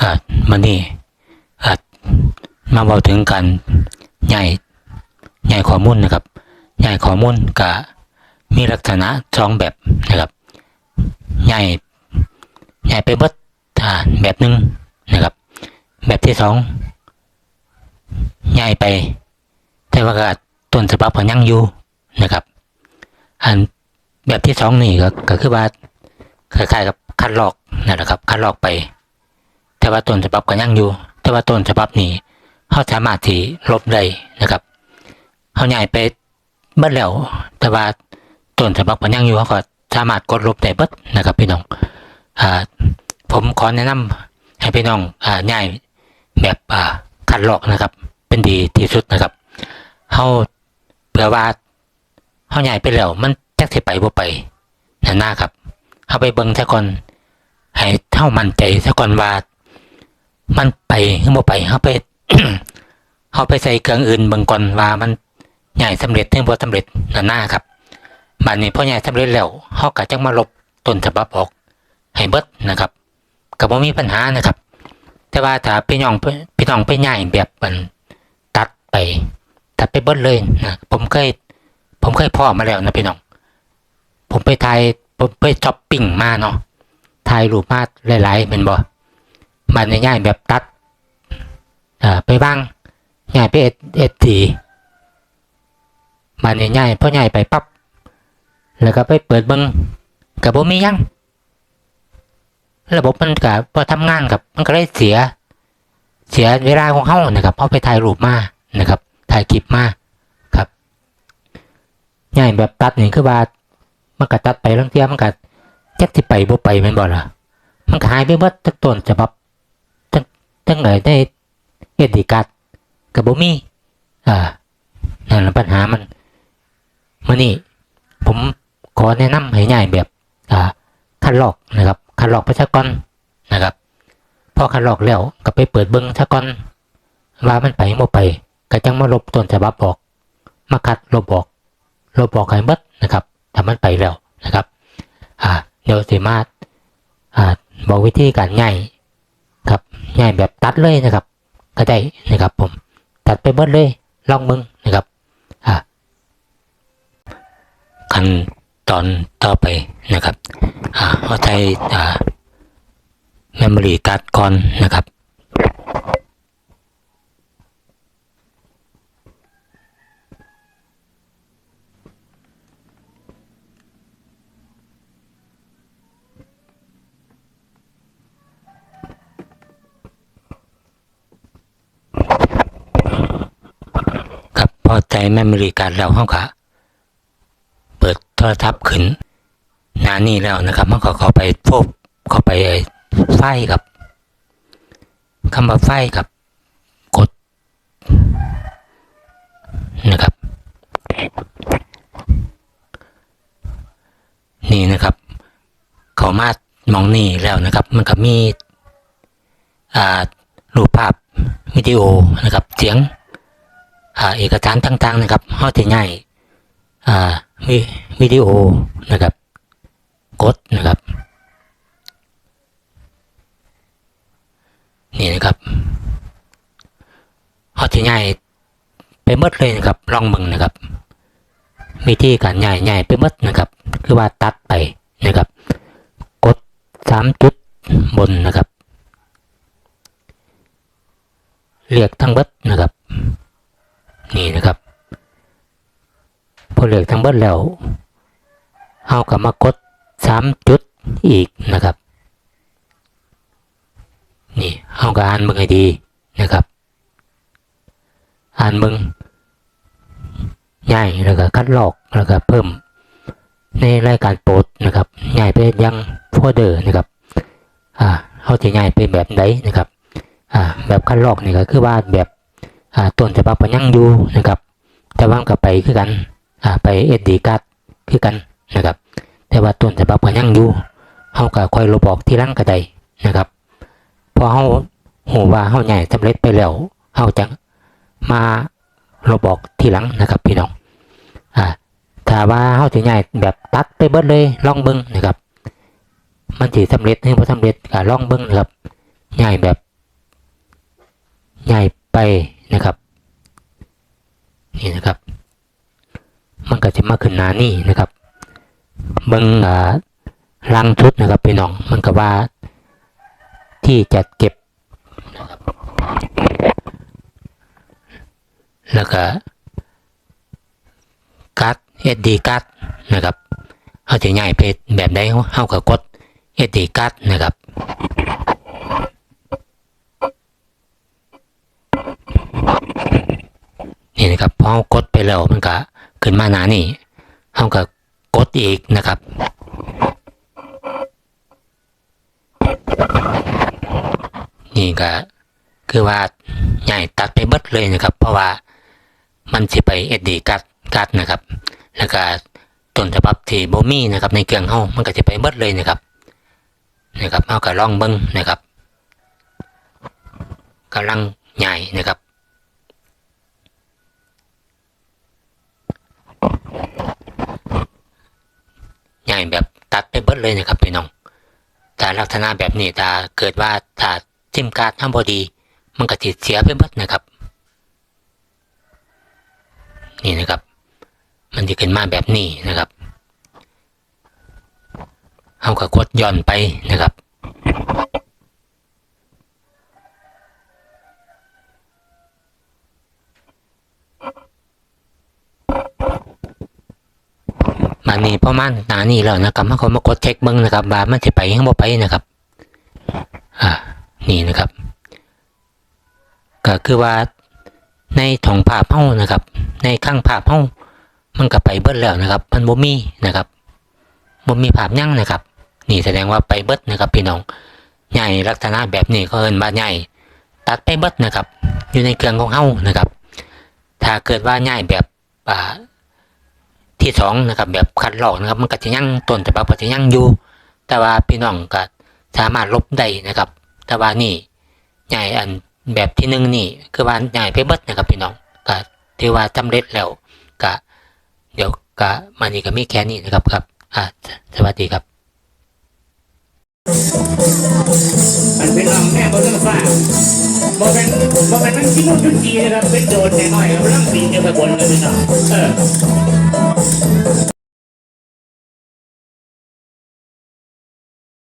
อ่ามันนี่อ่ามาเบาถึงการใหญ่ใหญ่ข้อมูลนะครับใหญ่ข้อมูลก็มีลักษณะสองแบบนะครับใหญ่ใหญ่ไปเบิดอ่าแบบหนึ่งนะครับ แบบที่สองใหญ่ไป แต่ว่าก็ต้นฉบับก็ยังอยู่นะครับ อันแบบที่สองนี่ก็ก็คือว่าคล้ายๆกับคัดลอกนั่นแหละครับคัดลอกไป แต่ว่าต้นฉบับก็ยังอยู่ แต่ว่าต้นฉบับนี้เขาสามารถที่ลบได้นะครับเขาใหญ่ไปเบิดแล้ว แต่ว่าต้นฉบับก็ยังอยู่เขาก็สามารถกดลบได้เบิดนะครับ พี่น้องอ่าผมขอแนะนำให้พี่น้องอ่าใหญ่แบบอ่าคัดลอกนะครับ เป็นดีที่สุดนะครับเขาเผื่อว่าเขาใหญ่ไปแล้วมันแจักสิไปบ่ไปหน้าครับเขาไปเบิ่งซะก่อนให้เท่ามั่นใจซะก่อนว่า มันไปหรือบ่ไปเขาไปเขาไปใส่เครื่องอื่นบิ่งก่อนว่ามันใหญ่สำเร็จหรือบ่สำเร็จหน้าครับบัดนี้พอใหญ่สำเร็จแล้วเขาก็จังมาลบต้นฉบับออกให้เบิดนะครับก็บ่มีปัญหานะครับ แต่ว่าถ้าพี่น้องพี่น้องไปใหญ่แบบมันตัดไปตัดไปเบิดเลยนะผมเคยผมเคยพ่อมาแล้วนะพี่น้อง ผมไปถ่ายผมไปช้อปปิ้งมาเนาะถ่ายรูปมาหลายๆเป็นบ่ มันง่ายๆแบบตัดไปบ้างง่ายไปเอ็ดเอ็ดสีมันง่ายๆพอง่ายไปปั๊บแล้วก็ไปเปิดเบิ้งกับผมมียังระบบมันกับพอทำงานกับมันก็เลยเสีย เสียเวลาของเขานะครับเอาไปถ่ายรูปมานะครับถ่ายคลิปมาครับง่ายแบบตัดนี่คือว่ามันก็ตัดไปลังเทียมันก็จักที่ไปบ่ไปม่นบ่ล่ะมันก็หายไปเบิดต้นฉบับ ทั้งทั้งได้เอดีกัดกับบ่มีอ่านั่นแหละปัญหามันมื่อนี้ผมขอแนะนำให้ง่ายแบบอ่าคัดลอกนะครับคัดลอกปซะก่อนนะครับพอคัดลอกแล้วก็ไปเปิดเบิ้งซะก่อนว่ามันไปบ่ไปก็จังมาลบต้นฉบับออก มาคัดลบออกลบออกให้หมดนะครับถ้ามันไปแล้วนะครับอ่าเดี๋ยวสิมาอ่าบอกวิธีการง่ายครับ ง่ายแบบตัดเลยนะครับ ก็ได้นะครับผมตัดไปหมดเลยลองมึงนะครับอ่าขั้นตอนต่อไปนะครับอ่าเอาใช้อ่าเมมโมรี่การ์ดก่อนนะครับ พอใจแมมโมรีการ์ดแล้วเขาก็เปิดโทรศัพท์ขึ้นหน้านี้แล้วนะครับมันก็เข้าไปพบเข้าไปไฟกับคำว่าไฟกับกดนะครับ นี่นะครับ เขามามองนี่แล้วนะครับ มันก็มีอ่ารูปภาพวิดีโอนะครับ เสียง เอกสารต่างๆนะครับเขาจะง่ายวิวิดีโอนะครับ กดนะครับ นี่นะครับเขาจะง่ายไปหมดเลยนะครับลองมึงนะครับวิธีการง่ายง่ายไปหมดนะครับ คือว่าตัดไปนะครับ กดสามจุดบนนะครับเรียกทั้งเบิดนะครับ นี่นะครับพอเลือกทั้งเบิดแล้วเอากลับมากดสามจุดอีกนะครับ นี่เอากับอ่านมึงให้ดีนะครับ อ่านมึงง่ายแล้วก็คัดลอกแล้วก็เพิ่ม ในรายการโปรดนะครับง่ายไปยังโฟลเดอร์นะครับอ่าเขาจะง่ายไปแบบไหนนะครับอ่าแบบคัดลอกนี่ก็คือว่าแบบ ต้นฉบับมันยังอยู่นะครับแต่ว่ามันก็ไปคือกันอ่าไปเอสดีการ์ดคือกันนะครับ แต่ว่าต้นฉบับมันยังอยู่เขาก็ค่อยลบออกที่หลังก็ได้นะครับพอเขาหูว่าเขาใหญ่สำเร็จไปแล้วเขาจะมาลบออกทีหลังนะครับพี่น้องอ่าถ้าว่าเขาจะใหญ่แบบตัดไปเบิดเลยลองเบิ้งนะครับ มันสิสำเร็จหรือบ่สำเร็จก็ลองเบิ้งนะครับใหญ่แบบใหญ่ไป นะครับ นี่นะครับ มันก็จะมาขึ้นหนานี่นะครับเบิ้งอ่าลังชุดนะครับพี่น้องมันก็ว่าที่จัดเก็บนะครับแล้วก็การ์ด SD การ์ดนะครับเขาจะใหญ่ไปแบบใดเฮาก็กด SD การ์ดนะครับ นี่นะครับพอ เรากดไปแล้วมันก็ขึ้นมาหนานี่เราก็กดอีกนะครับ นี่ก็คือว่าใหญ่ตัดไปเบิดเลยนะครับ เพราะว่ามันสิไปเอ็ดดีกัดกัดนะครับ แล้วก็ต้นฉบับที่โบมี่นะครับ ในเครื่องเฮามันก็จะไปเบิดเลยนะครับนะครับเอาก็ลองเบิ้งนะครับกำลังใหญ่นะครับ ใหญ่แบบตั ดเลยนะครับพี่น้องตาลักษณะแบบนี้ถ้าเกิดว่าถ้าทิมการ์ดทำบอดี มันก็ติดเสียไปเบิดนะครับ นี่นะครับ มันจะขึ้นมาแบบนี้นะครับเอาก็กดย่อนไปนะครับ มานี่ประมาณหนานี่แล้วนะครับมันก็มากดเช็คเบิ้งนะครับว่ามันจะไปยังบ่ไปนะครับ อ่า นี่นะครับ ก็คือว่าในถองภาพเฮ้านะครับ ในข้างภาพเฮ้ามันก็ไปเบิดแล้วนะครับ มันบ่มีนะครับบ่มีภาพยั่งนะครับ นี่แสดงว่าไปเบิดนะครับพี่น้องใหญ่ลักษณะแบบนี้ก็เอินว่าใหญ่ตัดไปเบิดนะครับ อยู่ในเครื่องของเฮ้านะครับ ถ้าเกิดว่าใหญ่แบบอ่า ที่สองนะครับแบบคัดลอกนะครับมันก็จะยั่งต้นแต่บางก็จะยั่งอยู่ แต่ว่าพี่น้องก็สามารถลบได้นะครับ แต่ว่านี่ใหญ่อันแบบที่หนึ่งนี่คือว่าใหญ่ไปเบิดนะครับพี่น้องก็ถือว่าสำเร็จแล้วก็เดี๋ยวก็มานี่ก็มีแค่นี้นะครับครับอ่าสวัสดีครับมันเป็นลำแม่บนเรื่องฟ้าบอเป็นบอเป็นมันชิ้นนุ่นชุดจีนะครับเป็นโดนแน่น้อยครับร่างปีนเดียวกับบนเลยพี่น้องเออ